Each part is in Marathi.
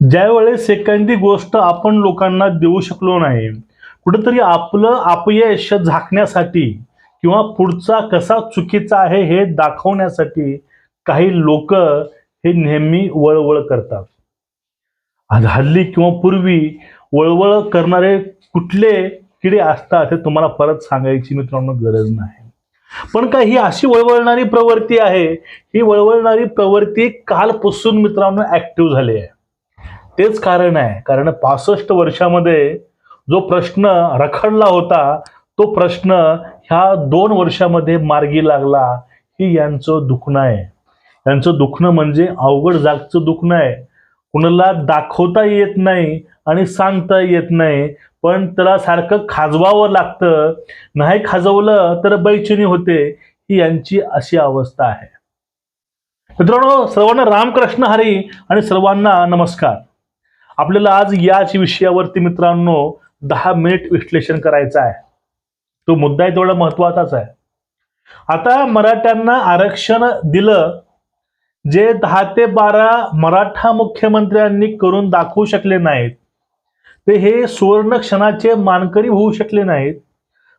ज्यावेळेस एखादी गोष्ट आपण लोकांना देऊ शकलो नाही कुठंतरी आपलं अपयश झाकण्यासाठी किंवा पुढचा कसा चुकीचा आहे हे दाखवण्यासाठी काही लोक हे नेहमी वळवळ करतात. हल्ली किंवा पूर्वी वळवळ करणारे कुठले किडे असतात हे तुम्हाला परत सांगायची मित्रांनो गरज नाही. पण काय ही अशी वळवळणारी प्रवृत्ती आहे ही वळवळणारी प्रवृत्ती कालपासून मित्रांनो ऍक्टिव्ह झाली आहे. तेच कारण आहे. कारण पासष्ट वर्षामध्ये जो प्रश्न रखडला होता तो प्रश्न ह्या दोन वर्षामध्ये मार्गी लागला ही यांचं दुखणं आहे. यांचं दुखणं म्हणजे अवघड जागचं दुखणं आहे. कुणाला दाखवता येत नाही आणि सांगता येत नाही. पण त्याला सारखं खाजवावं लागतं. नाही खाजवलं तर बैचनी होते ही यांची अशी अवस्था आहे. मित्रांनो सर्वांना रामकृष्ण हरी आणि सर्वांना नमस्कार. आपल्याला आज याच विषयावरती मित्रांनो दहा मिनिट विश्लेषण करायचं आहे. तो मुद्दा तेवढा महत्वाचाच आहे. आता मराठ्यांना आरक्षण दिलं जे दहा ते बारा मराठा मुख्यमंत्र्यांनी करून दाखवू शकले नाहीत. ते हे सुवर्ण क्षणाचे मानकरी होऊ शकले नाहीत.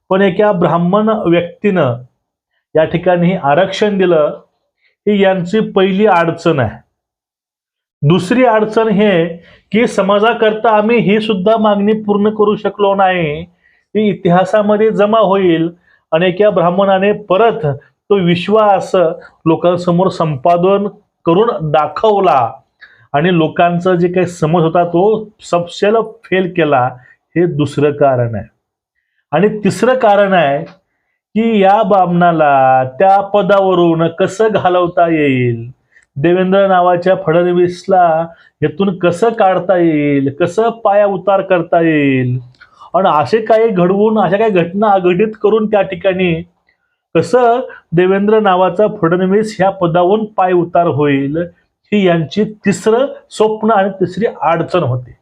पण एका ब्राह्मण व्यक्तीनं या ठिकाणी आरक्षण दिलं ही यांची पहिली अडचण आहे. दुसरी अडचण हे की समाजाकरता आम्ही ही सुद्धा मागणी पूर्ण करू शकलो नाही. ती इतिहासामध्ये जमा होईल आणि एका ब्राह्मणाने परत तो विश्वास लोकांसमोर संपादन करून दाखवला. आणि लोकांचा जे काही समज होता तो सबसेल फेल केला. हे दुसरं कारण आहे. आणि तिसरं कारण आहे की या बामणाला त्या पदावरून कसं घालवता येईल? देवेंद्र नावाच्या फडणवीसला यातून कसं काढता येईल कसं पाया उतार करता येईल? आणि असे काही घडवून अशा काही घटना अघटित करून त्या ठिकाणी कसं देवेंद्र नावाचा फडणवीस ह्या पदावरून पाय उतार होईल ही यांची तिसरं स्वप्न आणि तिसरी अडचण होते.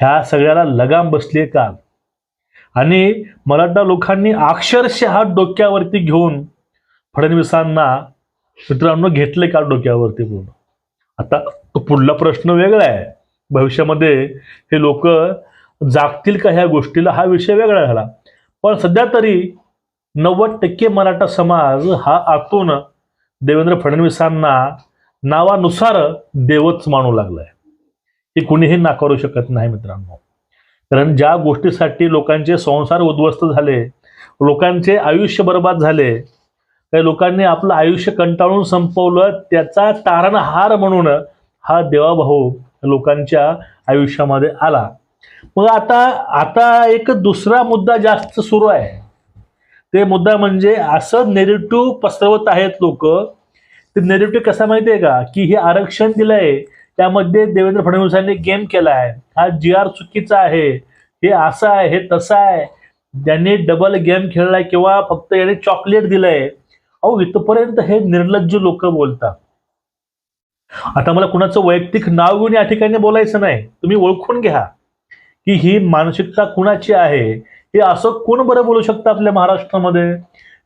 ह्या सगळ्याला लगाम बसली का आणि मराठा लोकांनी अक्षरशः डोक्यावरती घेऊन फडणवीसांना मित्रांनो घेतले का डोक्यावरती पूर्ण आता तो पुढला प्रश्न वेगळा आहे. भविष्यामध्ये हे लोक जागतील का ह्या गोष्टीला हा विषय वेगळा झाला. पण सध्या तरी नव्वद टक्के मराठा समाज हा आतून देवेंद्र फडणवीसांना नावानुसार देवच मानू लागलाय. हे कुणीही नाकारू शकत नाही मित्रांनो. कारण ज्या गोष्टीसाठी लोकांचे संसार उद्ध्वस्त झाले लोकांचे आयुष्य बर्बाद झाले काही लोकांनी आपलं आयुष्य कंटाळून संपवलं त्याचा तारणहार म्हणून हा देवाभाऊ लोकांच्या आयुष्यामध्ये आला. मग आता आता एक दुसरा मुद्दा जास्त सुरू आहे. ते मुद्दा म्हणजे असं नेरेटिव्ह पसरवत आहेत लोक. ते नेरेटिव्ह कसा माहिती आहे का? की हे आरक्षण दिलंय त्यामध्ये देवेंद्र फडणवीसांनी गेम केला आहे हा जी आर चुकीचा आहे हे असं आहे हे तसं आहे. ज्यांनी डबल गेम खेळलाय किंवा फक्त याने चॉकलेट दिलंय अहो इथपर्यंत हे निर्लज्ज लोक बोलतात. आता मला कुणाचं वैयक्तिक नाव घेऊन या ठिकाणी बोलायचं नाही. तुम्ही ओळखून घ्या की ही मानसिकता कुणाची आहे? हे असं कोण बरं बोलू शकतं आपल्या महाराष्ट्रामध्ये?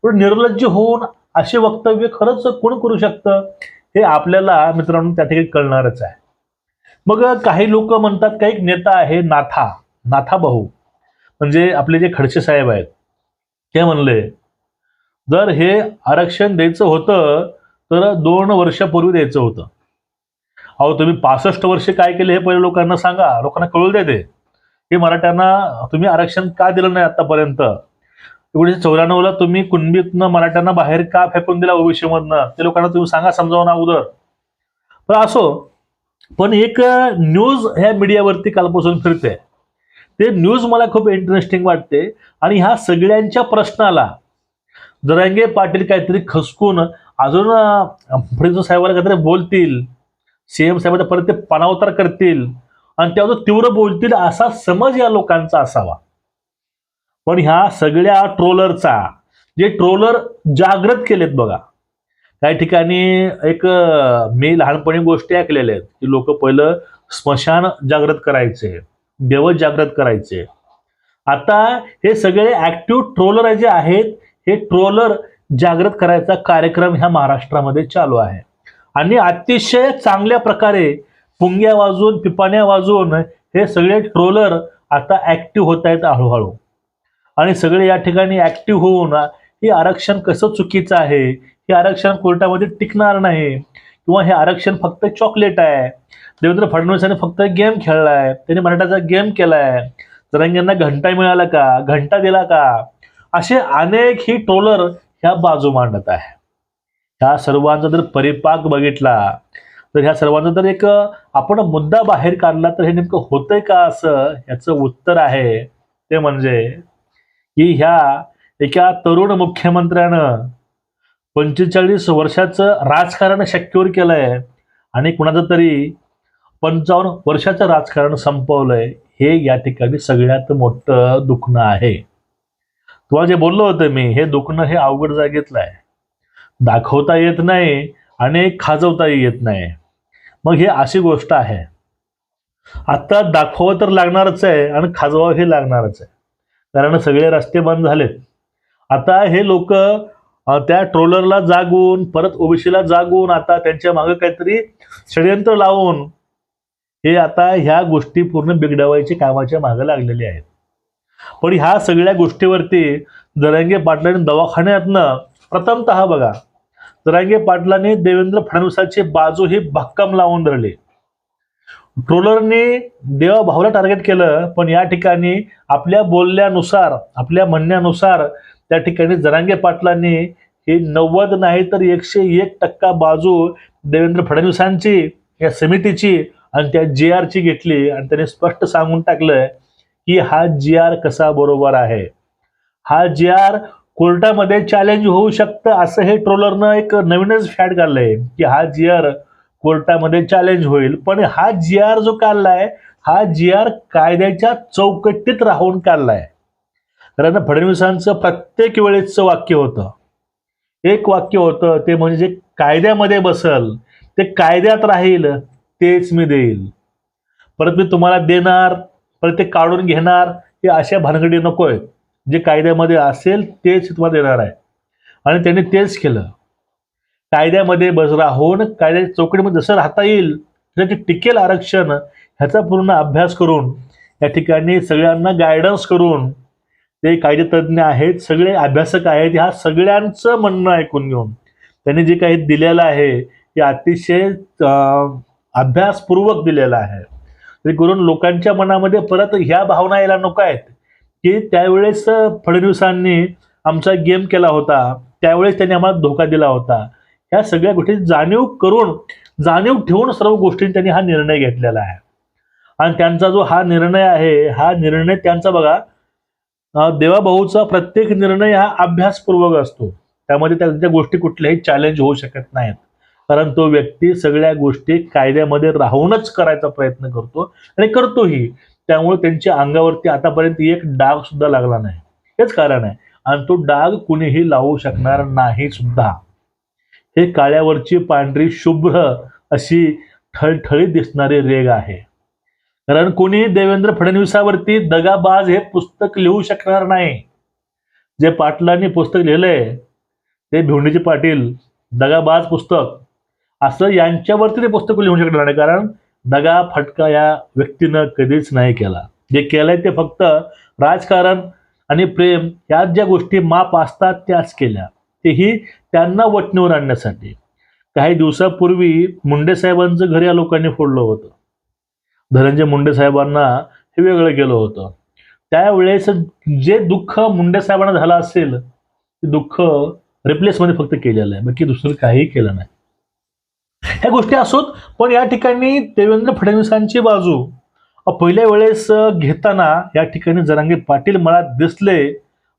निर्लज्ज होऊन असे वक्तव्य खरंच कोण करू शकतं? हे आपल्याला मित्रांनो त्या ठिकाणी कळणारच आहे. मग काही लोक म्हणतात काही एक नेता आहे नाथा नाथा भाऊ. म्हणजे आपले जे खडसे साहेब आहेत ते म्हणले जर हे आरक्षण द्यायचं होतं तर दोन वर्षापूर्वी द्यायचं होतं. अहो तुम्ही पासष्ट वर्ष काय केले हे पहिले लोकांना सांगा. लोकांना कळू द्या ते. हे मराठ्यांना तुम्ही आरक्षण का दिलं नाही आतापर्यंत? एकोणीशे चौऱ्याण्णवला तुम्ही कुणबीतनं मराठ्यांना बाहेर का फेकून दिला ओबीसीमधनं? ते लोकांना तुम्ही सांगा समजावून अगोदर. पण असो पण एक न्यूज ह्या मीडियावरती कालपासून फिरते. ते न्यूज मला खूप इंटरेस्टिंग वाटते. आणि ह्या सगळ्यांच्या प्रश्नाला जरांगे पाटील काहीतरी खसकून अजून फडणवीस साहेबाला काहीतरी बोलतील. सीएम साहेबांचा परत ते पानावतार करतील. आणि त्यावर तीव्र बोलतील असा समज या लोकांचा असावा. पण ह्या सगळ्या ट्रोलरचा जे ट्रोलर जागृत केलेत बघा. काही ठिकाणी एक मी लहानपणी गोष्टी ऐकलेल्या आहेत की लोक पहिलं स्मशान जागृत करायचे देव जागृत करायचे. आता हे सगळे ऍक्टिव्ह ट्रोलर जे आहेत हे ट्रोलर जागृत करायचा कार्यक्रम ह्या महाराष्ट्रामध्ये चालू आहे. आणि अतिशय चांगल्या प्रकारे पुंग्या वाजवून पिपाण्या वाजवून हे सगळे ट्रोलर आता ऍक्टिव्ह होत आहेत हळूहळू. आणि सगळे या ठिकाणी ऍक्टिव्ह होऊन हे आरक्षण कसं चुकीचं आहे हे आरक्षण कोर्टामध्ये टिकणार नाही किंवा हे आरक्षण फक्त चॉकलेट आहे. देवेंद्र फडणवीसांनी फक्त गेम खेळलाय त्यांनी मराठाचा गेम केला आहे जरांगींना घंटा मिळाला का? घंटा दिला का? असे अनेक ही ट्रोलर ह्या बाजू मांडत आहे. ह्या सर्वांचा जर परिपाक बघितला तर ह्या सर्वांचा जर एक आपण मुद्दा बाहेर काढला तर हे नेमकं होतंय का असं? याचं उत्तर आहे ते म्हणजे की ह्या एका तरुण मुख्यमंत्र्यानं पंचेचाळीस वर्षाचं राजकारण शक्यवर केलंय आणि कुणाचं तरी पंचावन्न वर्षाचं राजकारण संपवलंय हे या ठिकाणी सगळ्यात मोठं दुखणं आहे. तुम्हाला जे बोललो होतं मी हे दुखणं हे अवघड जागेतलं आहे. दाखवता येत नाही आणि खाजवताही येत नाही. मग हे अशी गोष्ट आहे. आता दाखवावं तर लागणारच आहे आणि खाजवावं हे लागणारच आहे. कारण सगळे रस्ते बंद झालेत. आता हे लोक त्या ट्रोलरला जागून परत ओबीसीला जागून आता त्यांच्या मागे काहीतरी षडयंत्र लावून हे आता ह्या गोष्टी पूर्ण बिघडवायच्या कामाच्या मागे लागलेले आहेत. पण ह्या सगळ्या गोष्टीवरती जरांगे पाटलांनी दवाखान्यातनं प्रथमतः बघा जरांगे पाटलांनी देवेंद्र फडणवीसाची बाजू ही भक्कम लावून धरली. ट्रोलरने देवाभाऊला टार्गेट केलं पण या ठिकाणी आपल्या बोलण्यानुसार आपल्या म्हणण्यानुसार त्या ठिकाणी जरांगे पाटलांनी ही नव्वद नाही तर एकशे एक टक्का बाजू देवेंद्र फडणवीसांची या समितीची आणि त्या जे आरची घेतली आणि त्याने स्पष्ट सांगून टाकलं की हा जी आर कसा बरोबर आहे? हा जी आर कोर्टामध्ये चॅलेंज होऊ शकतं असं हे ट्रोलरनं एक नवीनच फॅड काढलंय की हा जी आर कोर्टामध्ये चॅलेंज होईल. पण हा जी आर जो काढलाय हा जी आर कायद्याच्या चौकटीत राहून काढलाय. कारण फडणवीसांचं प्रत्येक वेळेचं वाक्य होतं. एक वाक्य होतं ते म्हणजे जे कायद्यामध्ये बसल ते कायद्यात राहील तेच मी देईल. परत मी तुम्हाला देणार तर ते काढून घेणार हे अशा भानगडी नको आहेत जे कायद्यामध्ये असेल तेच तुम्हाला देणार आहे. आणि त्यांनी तेच केलं. कायद्यामध्ये बस राहून कायद्याच्या चौकटीमध्ये जसं राहता येईल त्याचे टिकेल आरक्षण ह्याचा पूर्ण अभ्यास करून या ठिकाणी सगळ्यांना गायडन्स करून ते कायदेतज्ञ आहेत सगळे अभ्यासक आहेत ह्या सगळ्यांचं म्हणणं ऐकून घेऊन त्यांनी जे काही दिलेलं आहे ते अतिशय अभ्यासपूर्वक दिलेलं आहे. करून लोकांच्या मनामध्ये परत ह्या भावना यायला नको आहेत. की त्यावेळेस फडणवीसांनी आमचा गेम केला होता त्यावेळेस त्यांनी आम्हाला धोका दिला होता. ह्या सगळ्या गोष्टी जाणीव करून जाणीव ठेवून सर्व गोष्टी त्यांनी हा निर्णय घेतलेला आहे. आणि त्यांचा जो हा निर्णय आहे हा निर्णय त्यांचा बघा देवाभाऊचा प्रत्येक निर्णय हा अभ्यासपूर्वक असतो. त्यामध्ये त्यांच्या गोष्टी कुठल्याही चॅलेंज होऊ शकत नाहीत. कारण तो व्यक्ती सगळ्या गोष्टी कायद्यामध्ये राहूनच करायचा प्रयत्न करतो आणि करतोही. त्यामुळे त्यांच्या अंगावरती आतापर्यंत एक डाग सुद्धा लागला नाही. हेच कारण आहे. आणि तो डाग कुणीही लावू शकणार नाही सुद्धा. हे काळ्यावरची पांढरी शुभ्र अशी ठळठळीत दिसणारी रेग आहे. कारण कोणी देवेंद्र फडणवीसावरती दगाबाज हे पुस्तक लिहू शकणार नाही. जे पाटलांनी पुस्तक लिहिलंय ते भिवंडीचे पाटील दगाबाज पुस्तक असं यांच्यावरती ते पुस्तक लिहू शकणार नाही. कारण दगा फटका या व्यक्तीनं कधीच नाही केला. जे केलंय ते फक्त राजकारण आणि प्रेम या ज्या गोष्टी माप असतात त्याच केल्या. तेही त्यांना वटणीवर आणण्यासाठी. काही दिवसापूर्वी मुंडे साहेबांचं घर या लोकांनी फोडलं होतं. धनंजय मुंडे साहेबांना हे वेगळं केलं होतं. त्यावेळेस जे दुःख मुंडे साहेबांना झालं असेल ते दुःख रिप्लेसमध्ये फक्त केलेलं आहे. बाकी दुसरं काहीही केलं नाही. ह्या गोष्टी असोत पण या ठिकाणी देवेंद्र फडणवीसांची बाजू. पहिल्या वेळेस घेताना या ठिकाणी जरांगे पाटील मला दिसले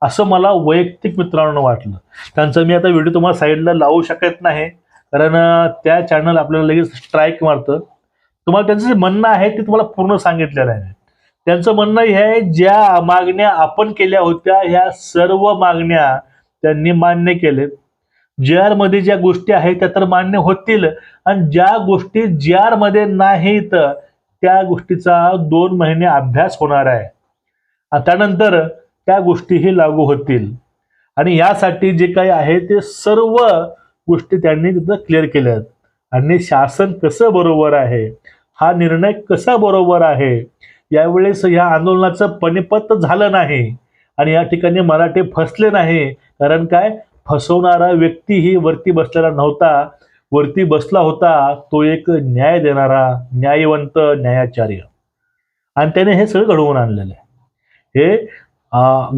असं मला वैयक्तिक मित्रांनो वाटलं. त्यांचा मी आता व्हिडिओ तुम्हाला साईडला लावू शकत नाही कारण त्या चॅनल आपल्याला लगेच स्ट्राईक मारतं. तुम्हाला त्यांचं जे म्हणणं आहे ते तुम्हाला पूर्ण सांगितलेलं आहे. त्यांचं म्हणणं हे आहे ज्या मागण्या आपण केल्या होत्या ह्या सर्व मागण्या त्यांनी मान्य केलेत. जे आरमध्ये ज्या गोष्टी आहेत त्या तर मान्य होतील. आणि ज्या गोष्टी जे आरमध्ये नाहीत त्या गोष्टीचा दोन महिने अभ्यास होणार आहे. त्यानंतर त्या गोष्टीही लागू होतील. आणि यासाठी जे काही आहे ते सर्व गोष्टी त्यांनी तिथं क्लिअर केल्यात. आणि शासन कसं बरोबर आहे? हा निर्णय कसा बरोबर आहे? यावेळेस या आंदोलनाचं पनिपत झालं नाही. आणि या ठिकाणी मराठे फसले नाही. कारण काय? फसवणारा व्यक्तीही वरती बसलेला नव्हता. वरती बसला होता तो एक न्याय देणारा न्यायवंत न्यायाचार्य. आणि त्याने हे सगळं घडवून आणलेलं आहे. हे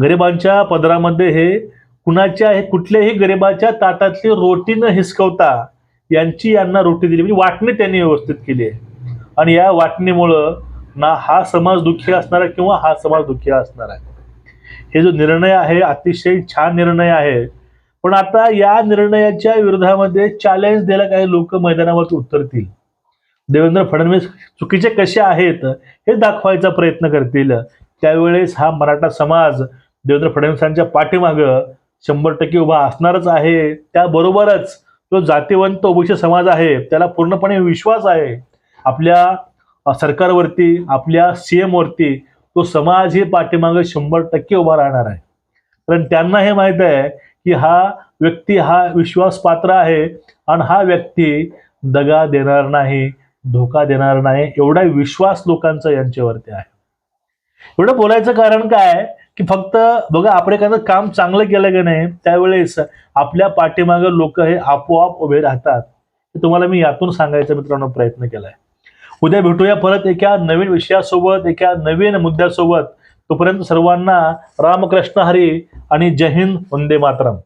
गरिबांच्या पदरामध्ये हे कुणाच्या हे कुठल्याही गरिबाच्या ताटातली रोटी न हिसकवता यांची यांना रोटी दिली. म्हणजे वाटणी त्यांनी व्यवस्थित केली आहे. आणि या वाटणीमुळं ना हा समाज दुःखी असणार आहे किंवा हा समाज दुःखी असणार आहे. हे जो निर्णय आहे अतिशय छान निर्णय आहे. पण आता या निर्णयाच्या विरोधामध्ये चॅलेंज द्यायला काही लोक मैदानावरती उतरतील. देवेंद्र फडणवीस चुकीचे कसे आहेत हे दाखवायचा प्रयत्न करतील. त्यावेळेस हा मराठा समाज देवेंद्र फडणवीसांच्या पाठीमागं शंभर टक्के उभा असणारच आहे. त्याबरोबरच जो जातीवंत ओबीसी समाज आहे त्याला पूर्णपणे विश्वास आहे. आपल्या सरकारवरती आपल्या सी वरती तो समाज ही पाठीमागं शंभर टक्के उभा राहणार आहे. कारण त्यांना हे माहीत आहे की हा व्यक्ती हा विश्वासपात्र आहे आणि हा व्यक्ती दगा देणार नाही धोका देणार नाही एवढा विश्वास लोकांचा यांच्यावरती आहे. एवढं बोलायचं कारण काय? की फक्त बघा आपण एखादं काम चांगलं केलं की नाही त्यावेळेस आपल्या पाठीमागं लोक हे आपोआप उभे राहतात. हे तुम्हाला मी यातून सांगायचा मित्रांनो प्रयत्न केलाय. उद्या भेटूया परत एका नवीन विषयासोबत एका नवीन मुद्द्यासोबत. तोपर्यंत सर्वांना रामकृष्ण हरी आणि जय हिंद वंदे मातरम.